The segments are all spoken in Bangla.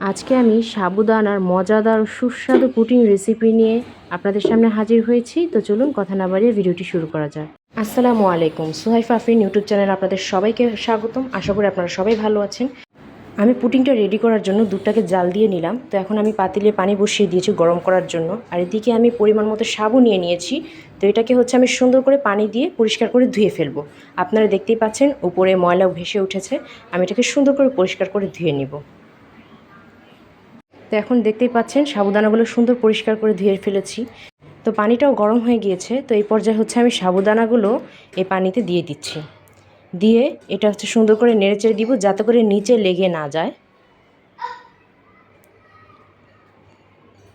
আজকে আমি সাবুদানার মজাদার সুস্বাদু পুটিং রেসিপি নিয়ে আপনাদের সামনে হাজির হয়েছি। তো চলুন কথা না বাড়িয়ে ভিডিওটি শুরু করা যাক। আসসালামু আলাইকুম। সুহাইফ আফরিন ইউটিউব চ্যানেল আপনাদের সবাইকে স্বাগতম। আশা করি আপনারা সবাই ভালো আছেন। আমি পুটিংটা রেডি করার জন্য দুধটাকে জাল দিয়ে নিলাম। তো এখন আমি পাতিলে পানি বসিয়ে দিয়েছি গরম করার জন্য। আর এদিকে আমি পরিমাণ মতো সাবু নিয়ে নিয়েছি। তো এটাকে হচ্ছে আমি সুন্দর করে পানি দিয়ে পরিষ্কার করে ধুয়ে ফেলব। আপনারা দেখতেই পাচ্ছেন, উপরে ময়লা ভেসে উঠেছে। আমি এটাকে সুন্দর করে পরিষ্কার করে ধুয়ে নিব। তো এখন দেখতেই পাচ্ছেন সাবুদানাগুলো সুন্দর পরিষ্কার করে ধুয়ে ফেলেছি। তো পানিটাও গরম হয়ে গিয়েছে, তো এই পর্যায়ে হচ্ছে আমি সাবুদানাগুলো এই পানিতে দিয়ে দিচ্ছি। দিয়ে এটা হচ্ছে সুন্দর করে নেড়েচেড়ে দিব যাতে করে নিচে লেগে না যায়।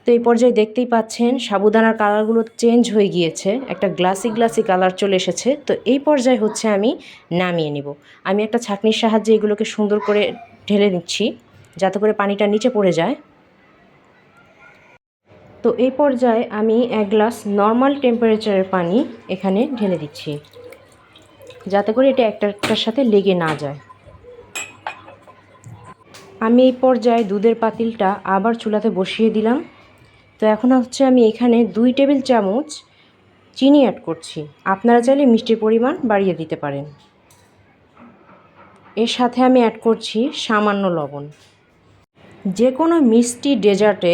তো এই পর্যায়ে দেখতেই পাচ্ছেন সাবুদানার কালারগুলো চেঞ্জ হয়ে গিয়েছে, একটা গ্লাসি গ্লাসি কালার চলে এসেছে। তো এই পর্যায়ে হচ্ছে আমি নামিয়ে নিব। আমি একটা ছাঁকনির সাহায্যে এগুলোকে সুন্দর করে ঢেলে নিচ্ছি যাতে করে পানিটা নিচে পড়ে যায়। তো এই পর্যায়ে আমি এক গ্লাস নর্মাল টেম্পারেচারের পানি এখানে ঢেলে দিচ্ছি। যাতে করে এটা একটা একটার সাথে লেগে না যায়। আমি এই পর্যায়ে দুধের পাতিলটা আবার চুলাতে বসিয়ে দিলাম। তো এখন হচ্ছে আমি এখানে দুই টেবিল চামচ চিনি অ্যাড করছি। আপনারা চাইলে মিষ্টির পরিমাণ বাড়িয়ে দিতে পারেন। এর সাথে আমি অ্যাড করছি সামান্য লবণ। যে কোনো মিষ্টি ডেজার্টে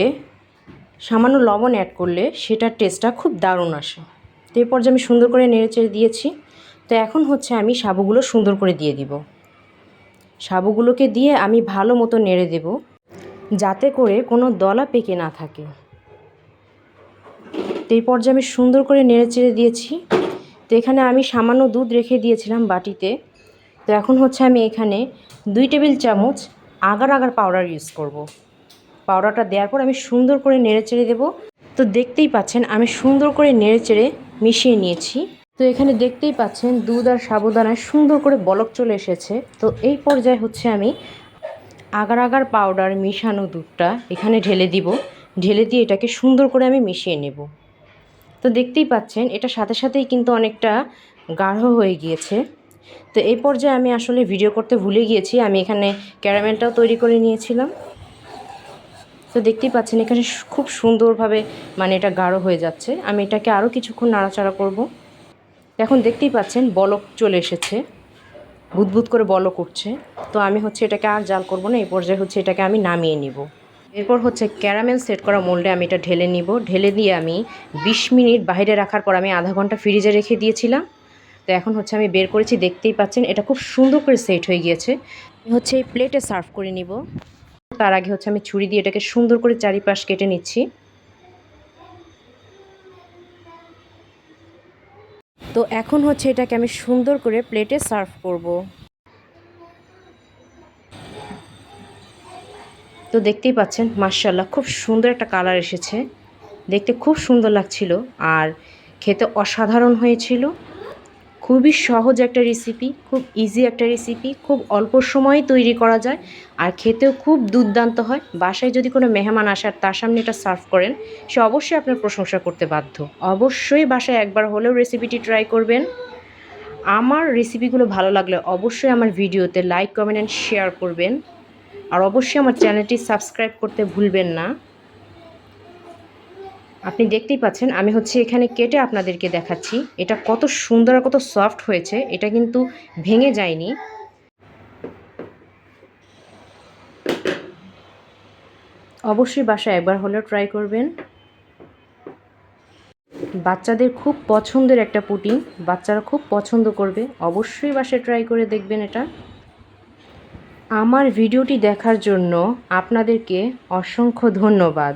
সামান্য লবণ অ্যাড করলে সেটার টেস্টটা খুব দারুণ আসে। তো এই পর্যায়ে আমি সুন্দর করে নেড়েচেড়ে দিয়েছি। তো এখন হচ্ছে আমি সাবুগুলো সুন্দর করে দিয়ে দিব। সাবুগুলোকে দিয়ে আমি ভালো মতো নেড়ে দেব, যাতে করে কোনো দলা পেকে না থাকে। তো এই পর্যায়ে আমি সুন্দর করে নেড়ে চেড়ে দিয়েছি। তো এখানে আমি সামান্য দুধ রেখে দিয়েছিলাম বাটিতে। তো এখন হচ্ছে আমি এখানে দুই টেবিল চামচ আগার আগার পাউডার ইউজ করব। পাউডারটা দেওয়ার পর আমি সুন্দর করে নেড়ে চেড়ে দেবো। তো দেখতেই পাচ্ছেন, আমি সুন্দর করে নেড়ে চেড়ে মিশিয়ে নিয়েছি। তো এখানে দেখতেই পাচ্ছেন, দুধ আর সাবুদানায় সুন্দর করে বলক চলে এসেছে। তো এই পর্যায়ে হচ্ছে আমি আগার আগার পাউডার মিশানো দুধটা এখানে ঢেলে দিব। ঢেলে দিয়ে এটাকে সুন্দর করে আমি মিশিয়ে নেব। তো দেখতেই পাচ্ছেন, এটা সাথে সাথেই কিন্তু অনেকটা গাঢ় হয়ে গিয়েছে। তো এই পর্যায়ে আমি আসলে ভিডিও করতে ভুলে গিয়েছি। আমি এখানে ক্যারামেলটাও তৈরি করে নিয়েছিলাম। তো দেখতেই পাচ্ছেন, এখানে খুব সুন্দরভাবে মানে এটা গাঢ় হয়ে যাচ্ছে। আমি এটাকে আরও কিছুক্ষণ নাড়াচাড়া করব। এখন দেখতেই পাচ্ছেন, বলক চলে এসেছে। বুদবুদ করে বলক উঠছে। তো আমি হচ্ছে এটাকে আর জাল করব না, এই পর্যায়ে হচ্ছে এটাকে আমি নামিয়ে নিব। এরপর হচ্ছে ক্যারামেল সেট করা মোল্ডে আমি এটা ঢেলে নিব। ঢেলে দিয়ে আমি ২০ মিনিট বাইরে রাখার পর আমি আধা ঘণ্টা ফ্রিজে রেখে দিয়েছিলাম। তো এখন হচ্ছে আমি বের করেছি, দেখতেই পাচ্ছেন, এটা খুব সুন্দর করে সেট হয়ে গিয়েছে। হচ্ছে এই প্লেটে সার্ভ করে নিব। তার আগে হচ্ছে আমি ছুরি দিয়ে এটাকে সুন্দর করে চারিপাশ কেটে নিচ্ছি। তো এখন হচ্ছে এটাকে আমি সুন্দর করে প্লেটে সার্ভ করব। তো দেখতেই পাচ্ছেন মার্শাল্লাহ খুব সুন্দর একটা কালার এসেছে। দেখতে খুব সুন্দর লাগছিল আর খেতে অসাধারণ হয়েছিল। খুবই সহজ একটা রেসিপি খুব ইজি একটা রেসিপি খুব অল্প সময়ে তৈরি করা যায় আর খেতেও খুব দুর্দান্ত হয়। বাসায় যদি কোনো মেহমান আসার তার সামনে এটা সার্ভ করেন, সে অবশ্যই আপনার প্রশংসা করতে বাধ্য। অবশ্যই বাসায় একবার হলেও রেসিপিটি ট্রাই করবেন। আমার রেসিপিগুলো ভালো লাগলে অবশ্যই আমার ভিডিওতে লাইক কমেন্ট অ্যান্ড শেয়ার করবেন। আর অবশ্যই আমার চ্যানেলটি সাবস্ক্রাইব করতে ভুলবেন না। আপনি দেখতেই পাচ্ছেন, আমি হচ্ছে এখানে কেটে আপনাদেরকে দেখাচ্ছি। এটা কত সুন্দর আর কত সফট হয়েছে, এটা কিন্তু ভেঙে যায়নি। অবশ্যই বাসায় একবার হলেও ট্রাই করবেন। বাচ্চাদের খুব পছন্দের একটা পুটিং বাচ্চারা খুব পছন্দ করবে, অবশ্যই বাসায় ট্রাই করে দেখবেন এটা। আমার ভিডিওটি দেখার জন্য আপনাদেরকে অসংখ্য ধন্যবাদ।